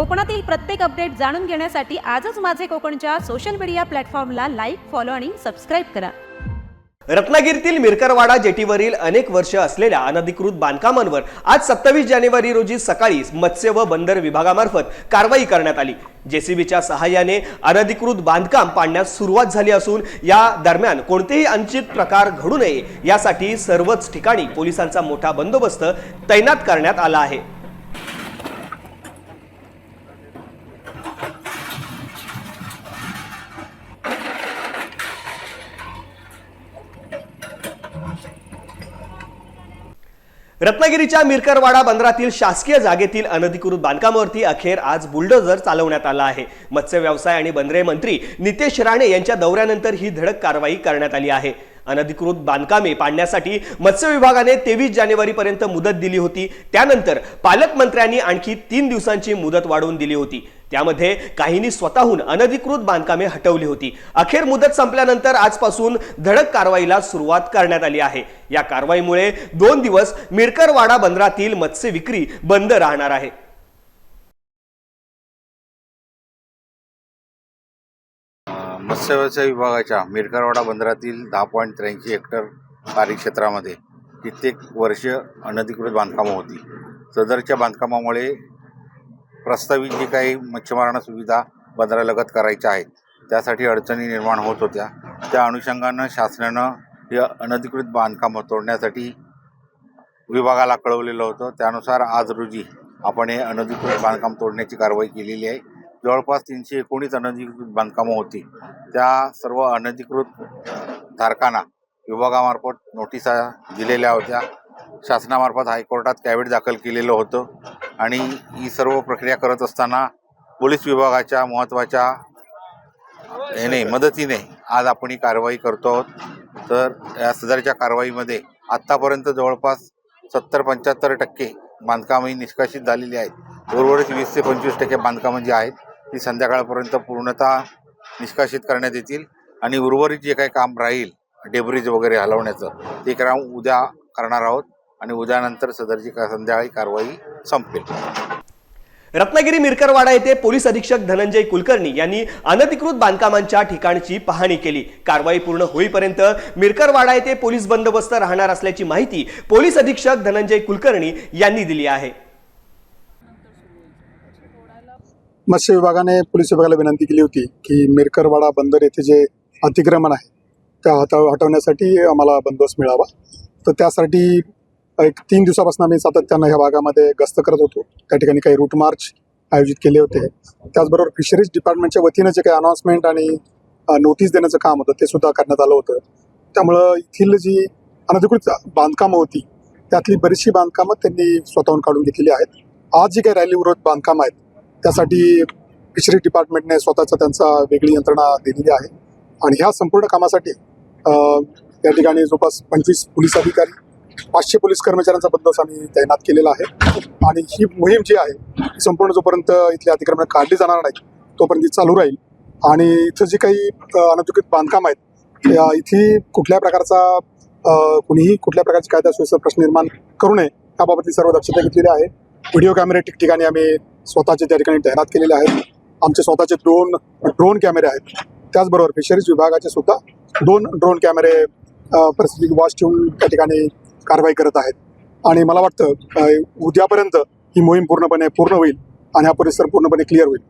कोकणातील प्रत्येक अपडेट जाणून घेण्यासाठी आजच माझे कोकणच्या सोशल मीडिया प्लॅटफॉर्मला लाईक फॉलो आणि सबस्क्राईब करा. रत्नागिरीतील मिरकरवाडा जेटीवरील अनेक वर्ष असलेल्या अनधिकृत बांधकामांवर आज सत्तावीस जानेवारी रोजी सकाळी मत्स्य व बंदर विभागामार्फत कारवाई करण्यात आली. जेसीबीच्या सहाय्याने अनधिकृत बांधकाम पाडण्यास सुरुवात झाली असून या दरम्यान कोणतेही अनुचित प्रकार घडू नये यासाठी सर्वच ठिकाणी पोलिसांचा मोठा बंदोबस्त तैनात करण्यात आला आहे. रत्नागिरीच्या मिरकरवाडा बंदरातील शासकीय जागेतील अनधिकृत बांधकामावरती अखेर आज बुलडोझर चालवण्यात आला आहे. मत्स्य व्यवसाय आणि बंदरे मंत्री नितेश राणे यांच्या दौऱ्यानंतर ही धडक कारवाई करण्यात आली आहे. अनधिकृत बांधकामे पाडण्यासाठी मत्स्य विभागाने तेवीस जानेवारी पर्यंत मुदत दिली होती. त्यानंतर पालकमंत्र्यांनी आणखी तीन दिवसांची मुदत वाढवून दिली होती. त्यामध्ये काहींनी स्वतःहून अनधिकृत बांधकामे हटवली होती. अखेर मुदत संपल्यानंतर आजपासून धडक कारवाईला सुरुवात करण्यात आली आहे. या कारवाईमुळे दोन दिवस मिरकरवाडा बंदरातील मत्स्य विक्री बंद राहणार आहे. मत्स्य व्यवसाय विभागाच्या मिरकरवाडा बंदरातील दहा पॉईंट त्र्याऐंशी हेक्टर कार्यक्षेत्रामध्ये कित्येक वर्ष अनधिकृत बांधकामं होती. सदरच्या बांधकामामुळे प्रस्तावित जी काही मच्छीमारांना सुविधा बंदरालगत करायच्या आहेत त्यासाठी अडचणी निर्माण होत होत्या. त्या अनुषंगानं शासनानं हे अनधिकृत बांधकामं तोडण्यासाठी विभागाला कळवलेलं होतं. त्यानुसार आज रोजी आपण हे अनधिकृत बांधकाम तोडण्याची कारवाई केलेली आहे. जवळपास तीनशे एकोणीस अनधिकृत बांधकामं होती. त्या सर्व अनधिकृत धारकांना विभागामार्फत नोटिसा दिलेल्या होत्या. शासनामार्फत हायकोर्टात कॅविट दाखल केलेलं होतं. आणि ही सर्व प्रक्रिया करत असताना पोलीस विभागाच्या महत्त्वाच्या याने मदतीने आज आपण ही कारवाई करतो आहोत. तर या सदरच्या कारवाईमध्ये आत्तापर्यंत जवळपास सत्तर पंच्याहत्तर टक्के बांधकामं ही निष्कासित झालेली आहेत. उर्वरित वीस ते पंचवीस टक्के बांधकामं जी आहेत ती संध्याकाळपर्यंत पूर्णतः निष्कासित करण्यात येतील आणि उर्वरित जे काही काम राहील डेब्रिज वगैरे हलवण्याचं ते काम उद्या करणार आहोत. आणि उद्यानंतर सदरची का- संध्याकाळी कारवाई संपेल. रत्नागिरी मिरकरवाडा येथे पोलीस अधीक्षक धनंजय कुलकर्णी यांनी अनधिकृत बांधकामांच्या ठिकाणची पाहणी केली. कारवाई पूर्ण होईपर्यंत मिरकरवाडा येथे पोलीस बंदोबस्त राहणार असल्याची माहिती पोलीस अधीक्षक धनंजय कुलकर्णी यांनी दिली आहे. मत्स्य विभागाने पोलीस विभागाला विनंती केली होती की मिरकरवाडा बंदर येथे जे अतिक्रमण आहे त्या हटव हटवण्यासाठी आम्हाला बंदोबस्त मिळावा. तर त्यासाठी एक तीन दिवसापासून आम्ही सातत्यानं ह्या भागामध्ये गस्त करत होतो. त्या ठिकाणी काही रूट मार्च आयोजित केले होते. त्याचबरोबर फिशरीज डिपार्टमेंटच्या वतीनं जे काही अनाऊन्समेंट आणि नोटीस देण्याचं काम होतं ते सुद्धा करण्यात आलं होतं. त्यामुळं येथील जी अनधिकृत बांधकामं होती त्यातली बरीचशी बांधकामं त्यांनी स्वतःहून काढून घेतलेली आहेत. आज जी काही रॅली विरोध बांधकामं आहेत त्यासाठी फिशरी डिपार्टमेंटने स्वतःचा त्यांचा वेगळी यंत्रणा दिलेली आहे. आणि ह्या संपूर्ण कामासाठी या ठिकाणी जवळपास पंचवीस पोलीस अधिकारी पाचशे पोलीस कर्मचाऱ्यांचा बंदोबस्त आम्ही तैनात केलेला आहे. आणि ही मोहीम जी आहे ती संपूर्ण जोपर्यंत इथले अतिक्रमण काढली जाणार नाही तोपर्यंत ती चालू राहील. आणि इथं जी काही अनधिकृत बांधकाम आहेत या इथे कुठल्या प्रकारचा कुणीही कुठल्या प्रकारची कायदा सुव्यवस्था प्रश्न निर्माण करू नये याबाबतची सर्व दक्षता घेतलेली आहे. व्हिडिओ कॅमेरे ठिकठिकाणी आम्ही स्वतःचे त्या ठिकाणी तैनात केलेले आहेत. आमचे स्वतःचे दोन ड्रोन कॅमेरे आहेत. त्याचबरोबर फिशरीज विभागाचे सुद्धा दोन ड्रोन कॅमेरे परिस्थिती वॉच ठेवून त्या ठिकाणी कारवाई करत आहेत. आणि मला वाटतं उद्यापर्यंत ही मोहीम पूर्णपणे पूर्ण होईल आणि हा परिसर पूर्णपणे क्लिअर होईल.